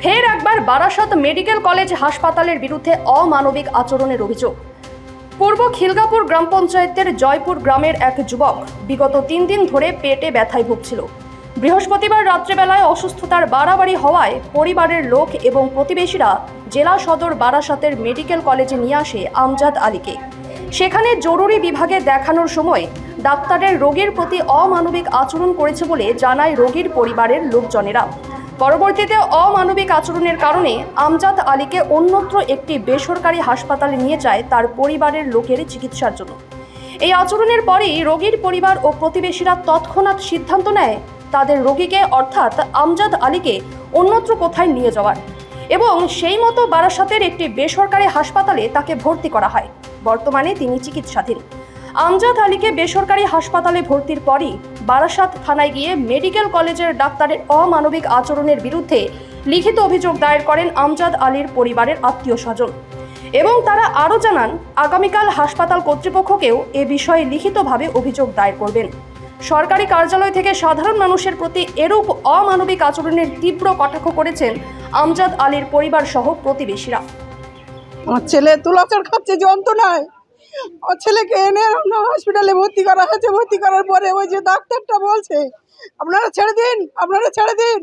ফের একবার Barasat medical college হাসপাতালের বিরুদ্ধে অমানবিক আচরণের অভিযোগ। পূর্ব খিলগাপুর গ্রাম পঞ্চায়েতের জয়পুর গ্রামের এক যুবক বিগত তিন দিন ধরে পেটে ব্যথায় ভুগছিল। বৃহস্পতিবার রাত্রেবেলায় অসুস্থতার বাড়াবাড়ি হওয়ায় পরিবারের লোক এবং প্রতিবেশীরা জেলা সদর বারাসতের মেডিকেল কলেজে নিয়ে আসে আমজাদ আলীকে। সেখানে জরুরি বিভাগে দেখানোর সময় ডাক্তারের রোগীর প্রতি অমানবিক আচরণ করেছে বলে জানায় রোগীর পরিবারের লোকজনেরা। পরবর্তীতে অমানবিক আচরণের কারণে আমজাদ আলীকে অন্যত্র একটি বেসরকারি হাসপাতালে নিয়ে যায় তার পরিবারের লোকের চিকিৎসার জন্য। এই আচরণের পরেই রোগীর পরিবার ও প্রতিবেশীরা তৎক্ষণাৎ সিদ্ধান্ত নেয় তাদের রোগীকে অর্থাৎ আমজাদ আলীকে অন্যত্র কোথায় নিয়ে যাওয়ার এবং সেই মতো বারাসাতের একটি বেসরকারি হাসপাতালে তাকে ভর্তি করা হয়। বর্তমানে তিনি চিকিৎসাধীন। আমজাদ আলীকে বেসরকারি হাসপাতালে ভর্তির পরই বারাসাত থানায় গিয়ে মেডিকেল কলেজের ডাক্তারের অমানবিক আচরণের বিরুদ্ধে লিখিত অভিযোগ দায়ের করেন আমজাদ আলীর পরিবারের আত্মীয় স্বজন। এবং তারা আরও জানান, আগামীকাল হাসপাতাল কর্তৃপক্ষকেও এ বিষয়ে লিখিতভাবে অভিযোগ দায়ের করবেন। সরকারি কার্যালয় থেকে সাধারণ মানুষের প্রতি এরূপ অমানবিক আচরণের তীব্র কটাক্ষ করেছেন আমজাদ আলীর পরিবার সহ প্রতিবেশীরা। আমার ছেলে তুলাচার খাচ্ছে, যন্ত্রণায়। আমার ছেলেকে এনে হসপিটালে ভর্তি করা হয়েছে। ভর্তি করার পরে ওই যে ডাক্তারটা বলছে, আপনারা ছেড়ে দিন, আপনারা ছেড়ে দিন।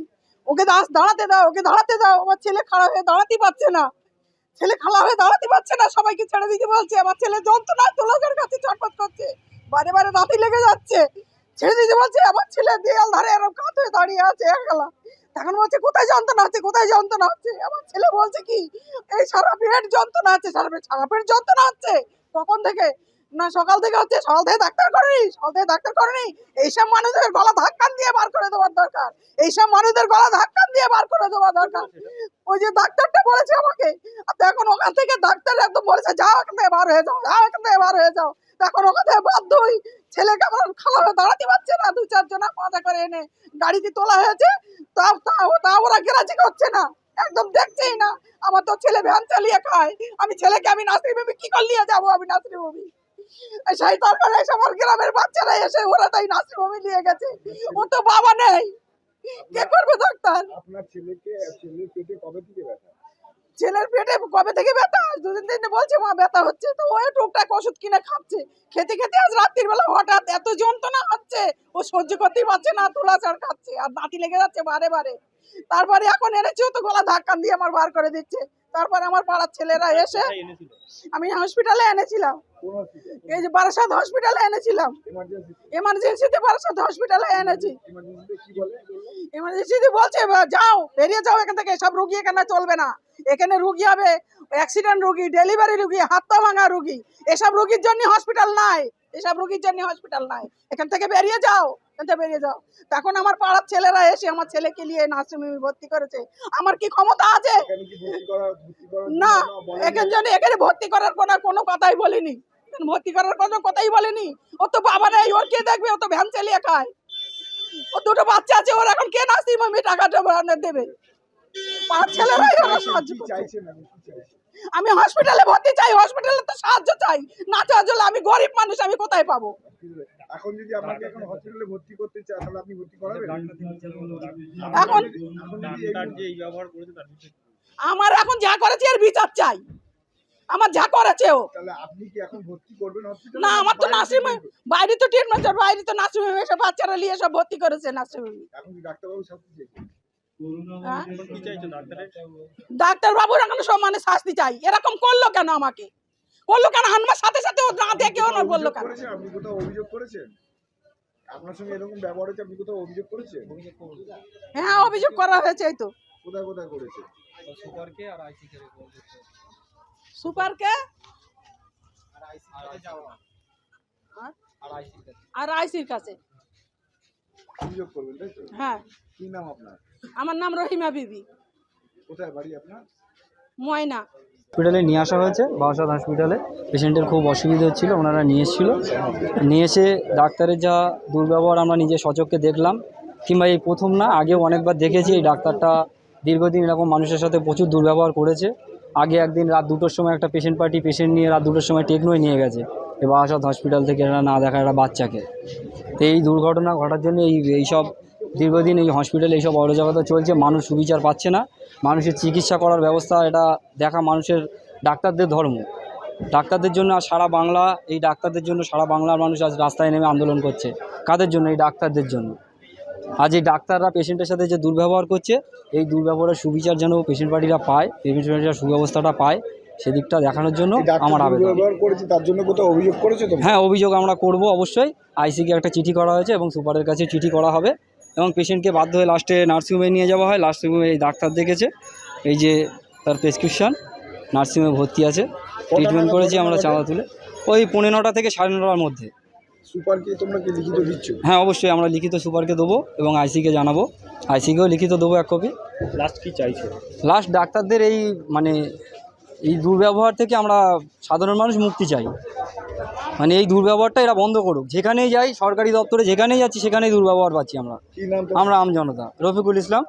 ওকে দাস দাঁড়াতে দাও, ওকে দাঁড়াতে দাও। আমার ছেলে খাড়া হয়ে দাঁড়াতে পারছে না। ছেলে খাড়া হয়ে দাঁড়াতে পারছে না। সবাইকে ছেড়ে দিতে বলছে। আমার ছেলে যন্ত্রণায় তুলাচার খাচ্ছে চটপট করছে। বারে বারে রাতি লেগে যাচ্ছে। ছেড়ে দিতে বলছে, আমার ছেলে দেয়াল ধারে এরকম কাত হয়ে দাঁড়িয়ে আছে একলা তখন বলছে, কোথায় যন্ত্রণা হচ্ছে কোথায় যন্ত্রণা হচ্ছে আমার ছেলে বলছে কি, এই সারা পেট যন্ত্রণা আছে, সারা পেট সারা পেট যন্ত্রণা হচ্ছে কখন থেকে, না, সকাল থেকে হচ্ছে সকাল থেকে ডাক্তার করেনি, সকাল থেকে ডাক্তার করেনি। এইসব মানুষদের গলা ধাক্কান দিয়ে বার করে দেওয়ার দরকার। এইসব মানুষদের গলা ধাক্কান দিয়ে বার করে দেওয়া দরকার। ওই যে ডাক্তারটা বলেছে আমাকে আর এখন ওখান থেকে ডাক্তার একদম বলেছে, যাও এখান থেকে বার হয়ে যাও যাও এখান থেকে বার হয়ে যাও। এখন ওখান থেকে বাধ্য হই, ছেলেকে আমার খালা হয়ে দাঁড়াতে পারছে না দু চারজনা পাঁচা করে এনে গাড়িতে তোলা হয়েছে। তা ওরা গেরাজি করছে না। একদম দেখছেই না। আমার তো ছেলে ভ্যান চালিয়ে খায়। আমি ছেলেকে আমি নাসরি ভাবি, কি করে নিয়ে যাব আমি নাসরি ভাবি? সেই তারপরে এসে আমার গ্রামের বাচ্চারা এসে, ওরা তাই নাসরি বেবি নিয়ে গেছে। ও তো বাবা নেই। কে করবে ডাক্তার? আপনার ছেলেকে, ছেলের পেটে কবে থেকে ব্যথা? ছেলের পেটে কবে থেকে ব্যথা? দুদিন দিন বলছে মা ব্যথা হচ্ছে। তো ওই টুকটাক ওষুধ কিনে খাচ্ছে। খেতে খেতে আজ রাত্রির বেলা হঠাৎ এত যন্ত্রণা হচ্ছে ও সহ্য করতেই পারছে না তুলা চার খাচ্ছে আর দাঁতি লেগে যাচ্ছে বারে বারে। তারপরে এখন এনেছে তো গলা ধাক্কা দিয়ে আমার বার করে দিচ্ছে। তারপরে আমার পাড়ার ছেলেরা এসে আমি হসপিটালে এনেছিলাম। এই যে বারাসাত হসপিটালে এনেছিলাম। এমার্জেন্সিতে বারাসাত হসপিটালে এনেছি। এমার্জেন্সিতে বলছে যাও বেরিয়ে যাও এখান থেকে সব রুগী এখানে চলবে না। এখানে রুগী হবে অ্যাক্সিডেন্ট রুগী ডেলিভারি রুগী হাত পা ভাঙা রুগী। এসব রুগীর জন্য হসপিটাল নাই। এসব রুগীর জন্য হসপিটাল নাই। এখান থেকে বেরিয়ে যাও এখান থেকে বেরিয়ে যাও। তখন আমার পাড়ার ছেলেরা এসে আমার ছেলেকে নিয়ে নার্সিংহোমে ভর্তি করেছে। আমার কি ক্ষমতা আছে? না এখান জন্য এখানে ভর্তি করার কোনো কোনো কথাই বলিনি। ভর্তি করার কোনো কথাই বলেনি। ও তো বাবা নেই ওর কে দেখবে? ও তো ভ্যান চালিয়ে খায়। ও দুটো বাচ্চা আছে ওর এখন কে নার্সিং হোমে টাকাটা দেবে। পাঁচ ছেলেরাই আমার সাহায্য করছে আমি হসপিটালে ভর্তি চাই হসপিটালে তো সাহায্য চাই। না চাওয়ার জন্য আমি গরিব মানুষ আমি কোথায় পাবো? এখন যদি আপনাকে এখন হসপিটালে ভর্তি করতে চান তাহলে আপনি ভর্তি করাবেন? এখন এখন যদি এই- আমার এখন যা করেছে এর বিচার চাই। আমার যা করেছে ও। তাহলে আপনি কি এখন ভর্তি করবেন হসপিটালে না আমার তো নার্সিংহোমে বাইরে তো ট্রিটমেন্ট বাইরে তো নার্সিংহোমে এসে বাচ্চারা নিয়ে সব ভর্তি করেছে শাস্তি হ্যাঁ? ডাক্তার বাবুর এখন সমানে শাস্তি চাই। এরকম করল কেন আমাকে? করল কেন? আমার সাথে সাথে ও না দেখে ও না বলল অভিযোগ কেন? আপনি কোথাও অভিযোগ করেছেন? আপনার সঙ্গে এরকম ব্যবহার হচ্ছে আপনি কোথাও অভিযোগ করেছেন? হ্যাঁ অভিযোগ করা হয়েছে এই তো। কোথায় কোথায় করেছেন সুপারকে আর আইসির কাছে। অভিযোগ করবেন তাই তো? হ্যাঁ। কি নাম আপনার? আমার নাম রহিমা বিবি। কোথায় বাড়ি আপনার? ময়না। হসপিটালে নিয়ে আসা হয়েছে বারাসাত হসপিটালে। পেশেন্টের খুব অসুবিধা হচ্ছিল ওনারা নিয়ে এসেছিল। নিয়ে এসে ডাক্তারের যা দুর্ব্যবহার আমরা নিজে সচক্ষে দেখলাম কিংবা এই প্রথম না আগেও অনেকবার দেখেছি এই ডাক্তারটা দীর্ঘদিন এরকম মানুষের সাথে প্রচুর দুর্ব্যবহার করেছে। আগে একদিন রাত দুটোর সময় একটা পেশেন্ট পার্টি পেশেন্ট নিয়ে রাত দুটোর সময় টেকনোয় নিয়ে গেছে। এই বারাসাত হসপিটাল থেকে এরা না দেখা একটা বাচ্চাকে। তো এই দুর্ঘটনা ঘটার জন্য এই এইসব দীর্ঘদিন এই হসপিটালে এইসব অরাজকতা চলছে, মানুষ সুবিচার পাচ্ছে না। মানুষের চিকিৎসা করার ব্যবস্থা, এটা দেখা মানুষের ডাক্তারদের ধর্ম। ডাক্তারদের জন্য আজ সারা বাংলা, এই ডাক্তারদের জন্য সারা বাংলার মানুষ আজ রাস্তায় নেমে আন্দোলন করছে। কাদের জন্য? এই ডাক্তারদের জন্য। আজ এই ডাক্তাররা পেশেন্টের সাথে যে দুর্ব্যবহার করছে এই দুর্ব্যবহারের সুবিচার যেন পেশেন্ট পার্টিরা পায় পেশেন্ট পার্টিরা সুব্যবস্থাটা পায় সেদিকটা দেখানোর জন্য আমার আবেদন। করেছে তার জন্য কোথাও অভিযোগ করেছে তো হ্যাঁ অভিযোগ আমরা করব অবশ্যই। আইসিকে একটা চিঠি করা হয়েছে এবং সুপারের কাছে চিঠি করা হবে এবং পেশেন্টকে বাধ্য হয়ে লাস্টে নার্সিংহোমে নিয়ে যাওয়া হয়। নার্সিংহোমে এই ডাক্তার দেখেছে এই যে তার প্রেসক্রিপশন নার্সিংহোমে ভর্তি আছে। ট্রিটমেন্ট করেছি আমরা চাঁদা তুলে। ওই পৌনে নটা থেকে সাড়ে নটার মধ্যে। সুপারকে তোমরা কি লিখিত দিচ্ছ? হ্যাঁ অবশ্যই আমরা লিখিত সুপারকে দেবো এবং আইসিকে জানাব। আইসিকেও লিখিত দেবো এক কপি। লাস্ট কি চাইছো? লাস্ট ডাক্তারদের এই মানে এই দুর্ব্যবহার থেকে আমরা সাধারণ মানুষ মুক্তি চাই। মানে এই দুর্ব্যবহারটা এরা বন্ধ করুক। যেখানেই যাই সরকারি দপ্তরে যেখানেই যাচ্ছি সেখানেই দুর্ব্যবহার পাচ্ছি আমরা। কি নাম তোমার? আমরা আম জনতা। রফিকুল ইসলাম।